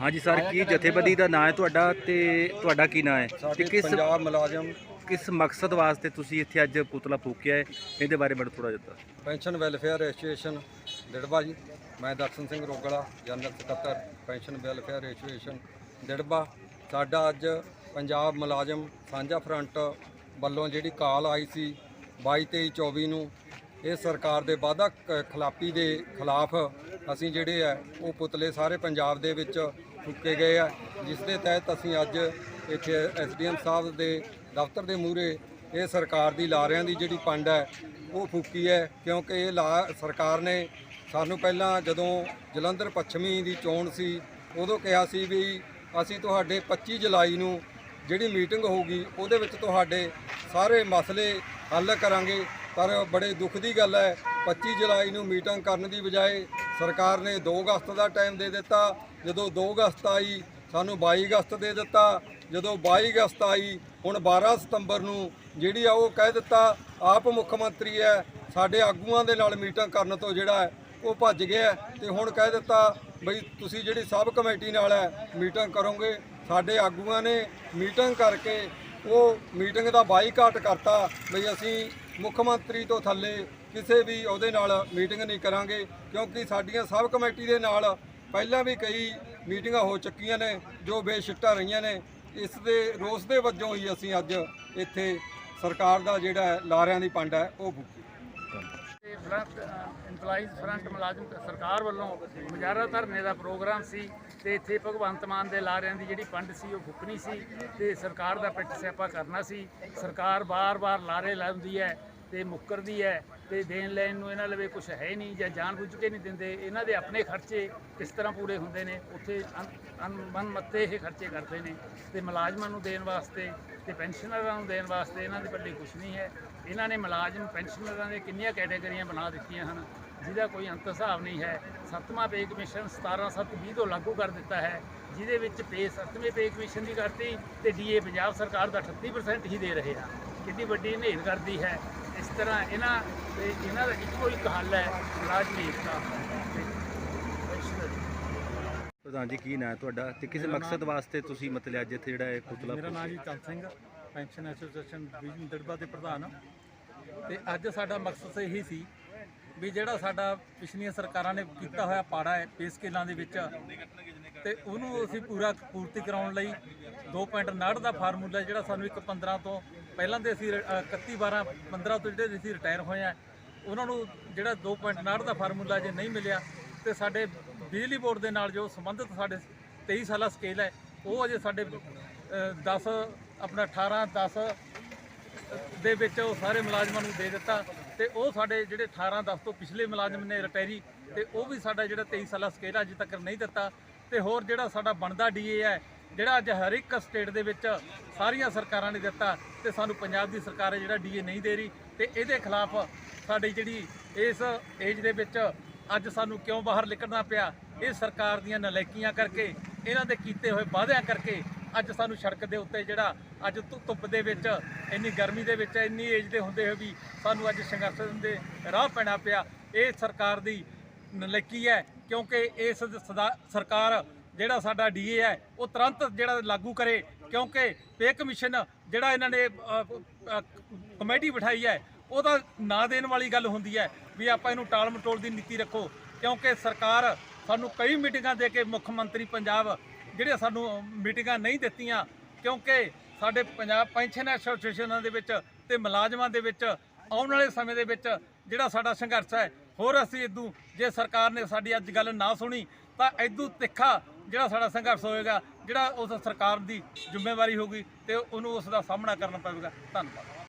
ਹਾਂਜੀ ਸਰ ਕੀ ਜਥੇਬੰਦੀ ਦਾ ਨਾਂ ਹੈ ਤੁਹਾਡਾ ਤੇ ਤੁਹਾਡਾ ਕੀ ਨਾਂ ਹੈ? ਤੇ ਸਾਡੇ ਕਿਸ ਪੰਜਾਬ ਮੁਲਾਜ਼ਮ। ਕਿਸ ਮਕਸਦ ਵਾਸਤੇ ਤੁਸੀਂ ਇੱਥੇ ਅੱਜ ਪੁਤਲਾ ਫੂਕਿਆ ਹੈ? ਇਹਦੇ ਬਾਰੇ ਮੈਨੂੰ ਥੋੜਾ ਜਿਹਾ ਦੱਸੋ। ਪੈਨਸ਼ਨ ਵੈਲਫੇਅਰ ਐਸੋਸੀਏਸ਼ਨ ਦਿੜਬਾ ਜੀ ਮੈਂ ਦਰਸ਼ਨ ਸਿੰਘ ਰੋਗਲਾ ਜਨਰਲ ਸਕੱਤਰ ਪੈਨਸ਼ਨ ਵੈਲਫੇਅਰ ਐਸੋਸੀਏਸ਼ਨ ਦਿੜਬਾ ਸਾਡਾ ਅੱਜ ਪੰਜਾਬ ਮੁਲਾਜ਼ਮ ਸਾਂਝਾ ਫਰੰਟ ਵੱਲੋਂ ਜਿਹੜੀ ਕਾਲ ਆਈ ਸੀ 22 23 24 ਨੂੰ ਇਹ ਸਰਕਾਰ ਦੇ ਵਾਅਦਾ ਕ- ਖਿਲਾਫੀ ਦੇ ਖਿਲਾਫ ਅਸੀਂ ਜਿਹੜੇ ਆ ਉਹ ਪੁਤਲੇ ਸਾਰੇ ਪੰਜਾਬ ਦੇ ਵਿੱਚ ਫੂਕੇ ਗਏ ਆ। ਜਿਸ ਦੇ ਤਹਿਤ ਅਸੀਂ ਅੱਜ ਇੱਥੇ ਐਸਡੀਐਮ ਸਾਹਿਬ ਦੇ ਦਫ਼ਤਰ ਦੇ ਮੂਹਰੇ ਇਹ ਸਰਕਾਰ ਦੀ ਲਾਰਿਆਂ ਦੀ ਜਿਹੜੀ ਪੰਡ ਹੈ, ਉਹ ਫੂਕੀ ਹੈ। ਕਿਉਂਕਿ ਇਹ ਲਾ ਸਰਕਾਰ ਨੇ ਸਾਨੂੰ ਪਹਿਲਾਂ ਜਦੋਂ ਜਲੰਧਰ ਪੱਛਮੀ ਦੀ ਚੋਣ ਸੀ, ਉਦੋਂ ਕਿਹਾ ਸੀ ਵੀ ਅਸੀਂ ਤੁਹਾਡੇ 25 ਜੁਲਾਈ ਨੂੰ ਜਿਹੜੀ ਮੀਟਿੰਗ ਹੋਊਗੀ, ਉਹਦੇ ਵਿੱਚ ਤੁਹਾਡੇ ਸਾਰੇ ਮਸਲੇ ਹੱਲ ਕਰਾਂਗੇ। ਪਰ ਬੜੇ ਦੁੱਖ ਦੀ ਗੱਲ ਹੈ 25 ਜੁਲਾਈ ਨੂੰ ਮੀਟਿੰਗ ਕਰਨ ਦੀ ਬਜਾਏ ਸਰਕਾਰ ਨੇ 2 ਅਗਸਤ ਦਾ ਟਾਈਮ ਦੇ ਦਿੱਤਾ। ਜਦੋਂ 2 ਅਗਸਤ ਆਈ, ਸਾਨੂੰ 22 ਅਗਸਤ ਦੇ ਦਿੱਤਾ। ਜਦੋਂ 22 ਅਗਸਤ ਆਈ, ਹੁਣ 12 ਸਤੰਬਰ ਨੂੰ ਜਿਹੜੀ ਆ ਉਹ ਕਹਿ ਦਿੱਤਾ, ਆਪ ਮੁੱਖ ਮੰਤਰੀ ਹੈ, ਸਾਡੇ ਆਗੂਆਂ ਦੇ ਨਾਲ ਮੀਟਿੰਗ ਕਰਨ ਤੋਂ ਜਿਹੜਾ ਉਹ ਭੱਜ ਗਿਆ ਹੈ। ਤੇ ਹੁਣ ਕਹਿ ਦਿੱਤਾ, ਬਈ ਤੁਸੀਂ ਜਿਹੜੀ ਸਬ ਕਮੇਟੀ ਨਾਲ ਹੈ, ਮੀਟਿੰਗ ਕਰੋਗੇ। ਸਾਡੇ ਆਗੂਆਂ ਨੇ ਮੀਟਿੰਗ ਕਰਕੇ ਉਹ ਮੀਟਿੰਗ ਦਾ ਬਾਈਕਾਟ ਕਰਤਾ, ਬਈ ਅਸੀਂ ਮੁੱਖ ਮੰਤਰੀ ਤੋਂ ਥੱਲੇ ਕਿਸੇ ਵੀ ਉਹਦੇ ਨਾਲ ਮੀਟਿੰਗ ਨਹੀਂ ਕਰਾਂਗੇ, ਕਿਉਂਕਿ ਸਾਡੀਆਂ ਸਬ ਕਮੇਟੀ ਦੇ ਨਾਲ ਪਹਿਲਾਂ ਵੀ ਕਈ ਮੀਟਿੰਗਾਂ ਹੋ ਚੁੱਕੀਆਂ ਨੇ, ਜੋ ਬੇਸ਼ਿੱਟਾ ਰਹੀਆਂ ਨੇ, ਇਸ ਦੇ, ਰੋਸ ਦੇ ਵਜੋਂ ਹੀ ਅਸੀਂ ਅੱਜ ਇੱਥੇ ਸਰਕਾਰ ਦਾ ਜਿਹੜਾ ਲਾਰਿਆਂ ਦੀ ਪੰਡ ਹੈ, ਉਹ ਫੂਕੀ। ਫਰੰਟ ਇੰਪਲਾਈਜ਼ ਫਰੰਟ ਮੁਲਾਜ਼ਮ ਸਰਕਾਰ ਵੱਲੋਂ ਮੁਜ਼ਾਹਰਾ ਧਰਨੇ ਦਾ ਪ੍ਰੋਗਰਾਮ ਸੀ ਤੇ ਇੱਥੇ ਭਗਵੰਤ ਮਾਨ ਦੇ ਲਾਰਿਆਂ ਦੀ ਜਿਹੜੀ ਪੰਡ ਸੀ, ਉਹ ਫੁੱਕਣੀ ਸੀ ਤੇ ਸਰਕਾਰ ਦਾ ਪਿੱਟ ਸਿਆਪਾ ਕਰਨਾ ਸੀ। ਸਰਕਾਰ ਬਾਰ-ਬਾਰ ਲਾਰੇ ਲਾਉਂਦੀ ਹੈ ਤੇ ਮੁੱਕਰਦੀ ਹੈ ਤੇ ਦੇਣ ਲੈਣ ਨੂੰ ਇਹਨਾਂ ਲਵੇ ਕੁਝ ਹੈ ਨਹੀਂ ਜਾਂ ਜਾਣ ਬੁੱਝ ਕੇ ਨਹੀਂ ਦਿੰਦੇ, ਇਹਨਾਂ ਦੇ ਆਪਣੇ ਖਰਚੇ ਕਿਸ ਤਰ੍ਹਾਂ ਪੂਰੇ ਹੁੰਦੇ ਨੇ, ਉੱਥੇ ਅਨਮਨ ਮੱਤੇ ਇਹ ਖਰਚੇ ਕਰਦੇ ਨੇ ਤੇ ਮੁਲਾਜ਼ਮਾਂ ਨੂੰ ਦੇਣ ਵਾਸਤੇ ਤੇ ਪੈਨਸ਼ਨਰਾਂ ਨੂੰ ਦੇਣ ਵਾਸਤੇ ਇਹਨਾਂ ਦੇ ਪੱਲੇ ਕੁਝ ਨਹੀਂ ਹੈ। ਇਹਨਾਂ ਨੇ ਮੁਲਾਜ਼ਮ ਪੈਨਸ਼ਨਰਾਂ ਦੇ ਕਿੰਨੀਆਂ ਕੈਟਾਗਰੀਆਂ ਬਣਾ ਦਿੱਤੀਆਂ ਹਨ, ਜਿਹਦਾ ਕੋਈ ਅੰਤ ਹਿਸਾਬ ਨਹੀਂ ਹੈ। ਸੱਤਵਾਂ ਪੇ ਕਮਿਸ਼ਨ 17/7/20 ਤੋਂ ਲਾਗੂ ਕਰ ਦਿੱਤਾ ਹੈ, ਜਿਹਦੇ ਵਿੱਚ ਪੇ ਸੱਤਵੇਂ ਪੇ ਕਮਿਸ਼ਨ ਦੀ ਕਰਤੀ ਤੇ ਡੀਏ ਪੰਜਾਬ ਸਰਕਾਰ ਦਾ 38% ਹੀ ਦੇ ਰਹੇ ਆ। ਕਿੰਨੀ ਵੱਡੀ ਹਨੇਰ ਕਰਦੀ ਹੈ। ਇਸ ਤਰ੍ਹਾਂ ਇਹਨਾਂ ਤੇ ਇਹਨਾਂ ਦਾ ਇੱਕੋ ਇੱਕ ਹੱਲ ਹੈ ਮੁਲਾਜ਼ਮ ਏਕਤਾ ਤੇ ਪੈਨਸ਼ਨਰ ਪ੍ਰਧਾਨ ਜੀ ਕੀ ਨਾਂ ਹੈ ਤੁਹਾਡਾ ਤੇ ਕਿਸ ਮਕਸਦ ਵਾਸਤੇ ਤੁਸੀਂ ਮਤਲਬ ਅੱਜ ਇੱਥੇ ਜਿਹੜਾ ਇਹ ਪੁਤਲਾ ਮੇਰਾ ਨਾਮ ਜੀ Chand Singh pension association division Dirba ਦੇ ਪ੍ਰਧਾਨ ਤੇ ਅੱਜ ਸਾਡਾ ਮਕਸਦ ਇਹੀ ਸੀ ਵੀ ਜਿਹੜਾ ਸਾਡਾ ਪਿਛਲੀਆਂ ਸਰਕਾਰਾਂ ਨੇ ਕੀਤਾ ਹੋਇਆ ਪਾੜਾ ਹੈ ਪੇ ਸਕੇਲਾਂ ਦੇ ਵਿੱਚ ਤੇ ਉਹਨੂੰ ਅਸੀਂ ਪੂਰਾ ਪੂਰਤੀ ਕਰਾਉਣ ਲਈ 2.9 ਦਾ ਫਾਰਮੂਲਾ ਜਿਹੜਾ ਸਾਨੂੰ ਇੱਕ 15 ਤੋਂ ਪਹਿਲਾਂ ਦੇ ਅਸੀਂ ਰ- ਅ, 31 12 15 ਤੋਂ ਜਿਹੜੇ ਅਸੀਂ ਰਿਟਾਇਰ ਹੋਏ ਆ ਉਹਨਾਂ ਨੂੰ ਜਿਹੜਾ 2.9 ਦਾ ਫਾਰਮੂਲਾ ਜੇ ਨਹੀਂ ਮਿਲਿਆ ਤੇ ਸਾਡੇ ਬਿਜਲੀ ਬੋਰਡ ਦੇ ਨਾਲ ਜੋ ਸੰਬੰਧਿਤ ਸਾਡੇ 23 ਸਾਲਾ ਸਕੇਲ ਹੈ ਉਹ ਅਜੇ ਸਾਡੇ 10 ਆਪਣਾ 18 10 ਦੇ ਵਿੱਚ ਉਹ ਸਾਰੇ ਮੁਲਾਜ਼ਮਾਂ ਨੂੰ ਦੇ ਦਿੱਤਾ ਤੇ ਉਹ ਸਾਡੇ ਜਿਹੜੇ 18 10 ਤੋਂ ਪਿਛਲੇ ਮੁਲਾਜ਼ਮ ਨੇ ਰਿਟਾਇਰੀ ਤੇ ਉਹ ਵੀ ਸਾਡਾ ਜਿਹੜਾ 23 ਸਾਲਾ ਸਕੇਲ ਅਜੇ ਤੱਕ ਨਹੀਂ ਦਿੱਤਾ ਤੇ ਹੋਰ ਜਿਹੜਾ ਸਾਡਾ ਬਣਦਾ ਡੀਏ ਹੈ ਜਿਹੜਾ ਅੱਜ ਹਰ ਇੱਕ ਸਟੇਟ ਦੇ ਵਿੱਚ ਸਾਰੀਆਂ ਸਰਕਾਰਾਂ ਨੇ ਦਿੱਤਾ ਤੇ ਸਾਨੂੰ ਪੰਜਾਬ ਦੀ ਸਰਕਾਰ ਹੈ ਜਿਹੜਾ ਡੀਏ ਨਹੀਂ ਦੇ ਰਹੀ ਤੇ ਇਹਦੇ ਖਿਲਾਫ ਸਾਡੀ ਜਿਹੜੀ ਇਸ ਏਜ ਦੇ ਵਿੱਚ ਅੱਜ ਸਾਨੂੰ ਕਿਉਂ ਬਾਹਰ ਨਿਕਲਣਾ ਪਿਆ, ਇਹ ਸਰਕਾਰ ਦੀਆਂ ਨਲਾਇਕੀਆਂ ਕਰਕੇ, ਇਹਨਾਂ ਦੇ ਕੀਤੇ ਹੋਏ ਵਾਅਦਿਆਂ ਕਰਕੇ ਅੱਜ ਸਾਨੂੰ ਸੜਕ ਦੇ ਉੱਤੇ ਜਿਹੜਾ ਅੱਜ ਧੁ- ਧੁੱਪ ਦੇ ਵਿੱਚ, ਇੰਨੀ ਗਰਮੀ ਦੇ ਵਿੱਚ, ਇੰਨੀ ਏਜ ਦੇ ਹੁੰਦੇ ਹੋਏ ਵੀ ਸਾਨੂੰ ਅੱਜ ਸੰਘਰਸ਼ ਦੇ ਰਾਹ ਪੈਣਾ ਪਿਆ। ਇਹ ਸਰਕਾਰ ਦੀ ਨਲਾਇਕੀ ਹੈ ਕਿਉਂਕਿ ਇਸ ਸਦਾ- ਸਰਕਾਰ ਜਿਹੜਾ ਸਾਡਾ ਡੀਏ ਹੈ, ਉਹ ਤੁਰੰਤ ਜਿਹੜਾ ਲਾਗੂ ਕਰੇ, ਕਿਉਂਕਿ ਪੇ ਕਮਿਸ਼ਨ ਜਿਹੜਾ ਇਹਨਾਂ ਨੇ ਕਮੇਟੀ ਬਿਠਾਈ ਹੈ, ਉਹਦਾ ਨਾਂ ਦੇਣ ਵਾਲੀ ਗੱਲ ਹੁੰਦੀ ਹੈ ਵੀ ਆਪਾਂ ਇਹਨੂੰ ਟਾਲ ਮਟੋਲ ਦੀ ਨੀਤੀ ਰੱਖੋ, ਕਿਉਂਕਿ ਸਰਕਾਰ ਸਾਨੂੰ ਕਈ ਮੀਟਿੰਗਾਂ ਦੇ ਕੇ ਮੁੱਖ ਮੰਤਰੀ ਪੰਜਾਬ ਜਿਹੜੇ ਸਾਨੂੰ ਮੀਟਿੰਗਾਂ ਨਹੀਂ ਦਿੱਤੀਆਂ, ਕਿਉਂਕਿ ਸਾਡੇ ਪੰਜਾਬ ਪੈਨਸ਼ਨ ਐਸੋਸੀਏਸ਼ਨਾਂ ਦੇ ਵਿੱਚ ਤੇ ਮੁਲਾਜ਼ਮਾਂ ਦੇ ਵਿੱਚ ਆਉਣ ਵਾਲੇ ਸਮੇਂ ਦੇ ਵਿੱਚ ਜਿਹੜਾ ਸਾਡਾ ਸੰਘਰਸ਼ ਹੈ ਹੋਰ ਅਸੀਂ ਇਦੋਂ ਜੇ ਸਰਕਾਰ ਨੇ ਸਾਡੀ ਅੱਜ ਗੱਲ ਨਾ ਸੁਣੀ, ਤਾਂ ਇਦੋਂ ਤਿੱਖਾ ਜਿਹੜਾ ਸਾਡਾ ਸੰਘਰਸ਼ ਹੋਏਗਾ, ਜਿਹੜਾ ਉਸ ਸਰਕਾਰ ਦੀ ਜ਼ਿੰਮੇਵਾਰੀ ਹੋਊਗੀ ਤੇ ਉਹਨੂੰ ਉਸ ਦਾ ਸਾਹਮਣਾ ਕਰਨਾ ਪਵੇਗਾ। ਧੰਨਵਾਦ।